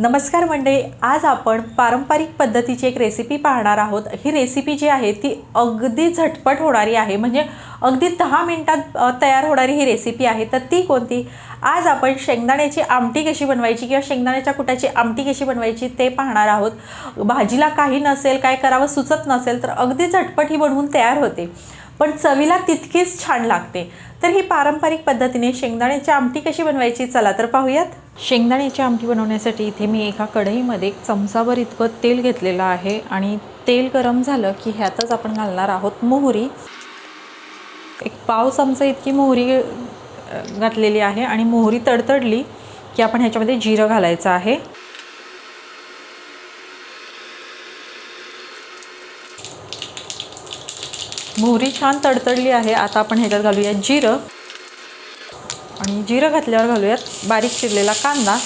नमस्कार मंडळी आज आपण पारंपरिक पद्धतीची एक रेसिपी पाहणार आहोत. ही रेसिपी जी आहे ती अगदी झटपट होणारी आहे. म्हणजे अगदी दहा मिनटात तयार होणारी ही रेसिपी आहे. तर ती कोणती? आज आपण शेंगदाण्याची आमटी कशी बनवायची किंवा शेंगदाण्याच्या कुटाची आमटी कशी बनवायची ते पाहणार आहोत. भाजीला काही नसेल काय करावं सुचत नसेल तर अगदी झटपट ही बनवून तयार होते. पण चवीला तितकीच छान लागते. तर ही पारंपरिक पद्धतीने शेंगदाण्याची आमटी कशी बनवायची चला तर पाहूयात. शेंगदाण्याची आमटी बनवण्यासाठी इथे मी एका कढईमध्ये एक चमचाभर इतकं तेल घेतलेलं आहे आणि तेल गरम झालं की ह्यातच आपण घालणार आहोत मोहरी. एक पाव चमचा इतकी मोहरी घातलेली आहे आणि मोहरी तडतडली की आपण ह्याच्यामध्ये जिरं घालायचं आहे. मोहरी छान तडतडली आहे. आता आपण ह्याच्यात घालूयात जिरं. आणि जिरं घातल्यावर घालूयात बारीक चिरलेला कांदा.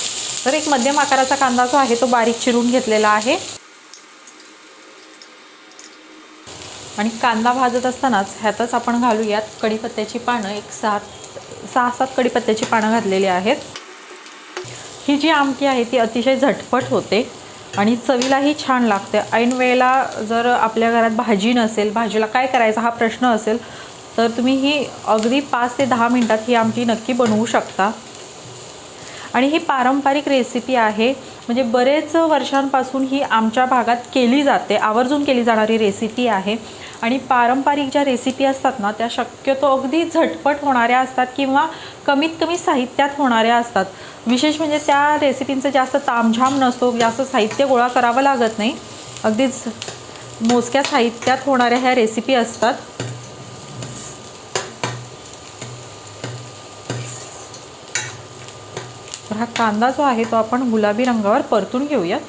तर एक मध्यम आकाराचा कांदा जो आहे तो बारीक चिरून घेतलेला आहे. आणि कांदा भाजत असतानाच ह्यातच आपण घालूयात कढीपत्त्याची पानं. एक सात सहा सात कढीपत्त्याची पानं घातलेली आहेत. ही जी आमटी आहे ती अतिशय झटपट होते. आणि चवीलाही छान लागते. ऐन वेळेला जर आपल्या घरात भाजी नसेल भाजीला काय करायचा हा प्रश्न असेल तर तुम्ही ही अगदी पाच ते दहा मिनटात ही आमटी नक्की बनवू शकता. आणि ही पारंपरिक रेसिपी आहे. म्हणजे बरेच वर्षांपासून ही आमच्या भागात केली जाते आवर्जून केली जाणारी रेसिपी आहे. आणि पारंपरिक ज्या रेसिपी असतात ना त्या शक्यतो अगदी झटपट होणाऱ्या असतात किंवा कमीत कमी साहित्यात होणाऱ्या असतात. विशेष म्हणजे त्या रेसिपींचं जास्त तामझाम नसतो जास्त साहित्य गोळा करावं लागत नाही. अगदीच मोजक्या साहित्यात होणाऱ्या ह्या रेसिपी असतात. तर हा कांदा जो आहे तो आपण गुलाबी रंगावर परतून घेऊयात.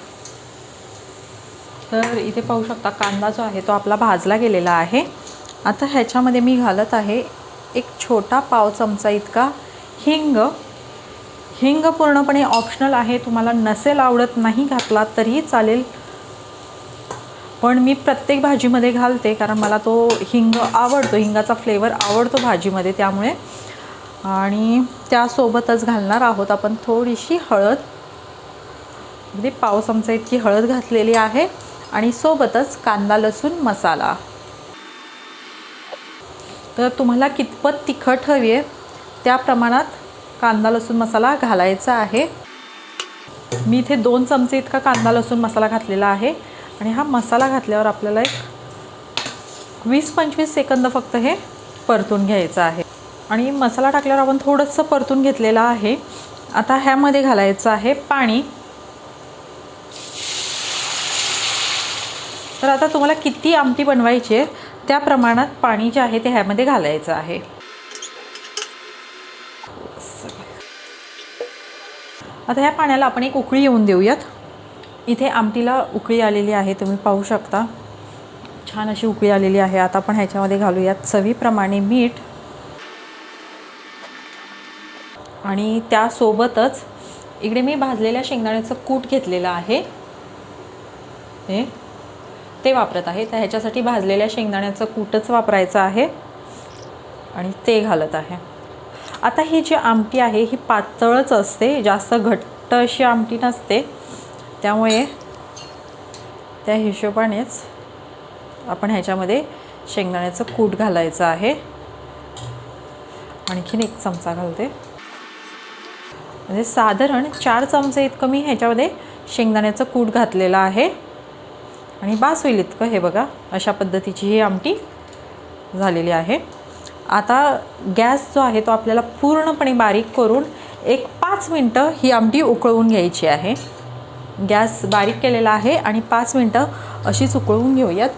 तर इथे पाहू शकता कांदा जो आहे तो आपला भाजला गेलेला आहे. आता ह्याच्यामध्ये मी घालत आहे एक छोटा पाव चमचा इतका हिंग. हिंग पूर्णपणे ऑप्शनल आहे. तुम्हाला नसेल आवडत नाही घातला तरीही चालेल. पण मी प्रत्येक भाजीमध्ये घालते कारण मला तो हिंग आवडतो. हिंगाचा फ्लेवर आवडतो भाजीमध्ये त्यामुळे. आणि त्यासोबतच घालणार आहोत आपण थोडीशी हळद. अगदी पाव चमचा इतकी हळद घातलेली आहे. आणि सोबतच कांदा लसूण मसाला. तर तुम्हाला कितपत तिखट हवी आहे त्या प्रमाणात कांदा लसूण मसाला घालायचा आहे. मी इथे दोन चमचे इतका कांदा लसूण मसाला घातलेला आहे. आणि हा मसाला घातल्यावर आपल्याला एक वीस पंचवीस सेकंद फक्त हे परतून घ्यायचं आहे. आणि मसाला टाकल्यावर आपण थोडंसं परतून घेतलेलं आहे. आता ह्यामध्ये घालायचं आहे पाणी. तर आता तुम्हाला किती आमटी बनवायची आहे त्या प्रमाणात पाणी जे आहे ते ह्यामध्ये घालायचं आहे. आता ह्या पाण्याला आपण एक उकळी येऊन देऊयात. इथे आमटीला उकळी आलेली आहे तुम्ही पाहू शकता. छान अशी उकळी आलेली आहे. आता आपण ह्याच्यामध्ये घालूयात चवीप्रमाणे मीठ. आणि त्यासोबतच इकडे मी भाजलेल्या शेंगदाण्याचं कूट घेतलेलं आहे. हे. ते वापरत आहे. तर ह्याच्यासाठी भाजलेल्या शेंगदाण्याचं कूटच वापरायचं आहे. आणि ते घालत आहे. आता ही जी आमटी आहे ही पातळच असते. जास्त घट्ट अशी आमटी नसते. त्यामुळे त्या हिशोबानेच आपण ह्याच्यामध्ये शेंगदाण्याचं कूट घालायचं आहे. आणखीन एक चमचा घालते. म्हणजे साधारण चार चमचे इतकं मी ह्याच्यामध्ये शेंगदाण्याचं कूट घातलेलं आहे. आणि बास होईल इतकं हे बघा अशा पद्धतीची ही आमटी झालेली आहे. आता गॅस जो आहे तो आपल्याला पूर्णपणे बारीक करून एक पाच मिनटं ही आमटी उकळवून घ्यायची आहे. गॅस बारीक केलेला आहे आणि पाच मिनटं अशीच उकळवून घेऊयात.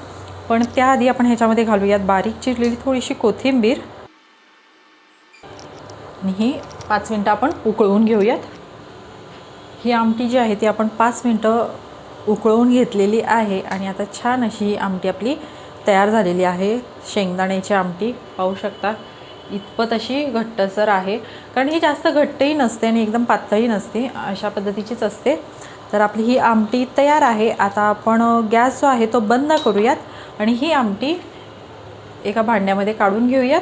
पण त्याआधी आपण ह्याच्यामध्ये घालूयात बारीक चिरलेली थोडीशी कोथिंबीर. आणि ही पाच मिनटं आपण उकळवून घेऊयात. ही आमटी जी आहे ती आपण पाच मिनटं उकळवून घेतलेली आहे आणि आता छान अशी ही आमटी आपली तयार झालेली आहे. शेंगदाण्याची आमटी पाहू शकता. इतपत अशी घट्टसर आहे. कारण ही जास्त घट्टही नसते आणि एकदम पातळही नसते. अशा पद्धतीचीच असते. तर आपली ही आमटी तयार आहे. आता आपण गॅस जो आहे तो बंद करूयात आणि ही आमटी एका भांड्यामध्ये काढून घेऊयात.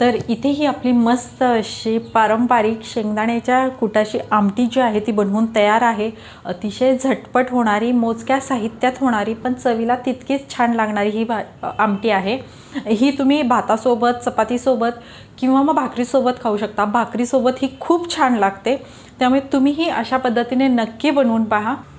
तर इथे ही आपली मस्त अशी पारंपरिक शेंगदाण्याच्या कुटाची आमटी जी आहे ती बनवून तयार आहे. अतिशय झटपट होणारी मोजक्या साहित्यात होणारी पण चवीला तितकीच छान लागणारी ही भा आमटी आहे. ही तुम्ही भातासोबत चपातीसोबत किंवा मग भाकरीसोबत खाऊ शकता. भाकरीसोबत ही खूप छान लागते. त्यामुळे तुम्हीही अशा पद्धतीने नक्की बनवून पहा.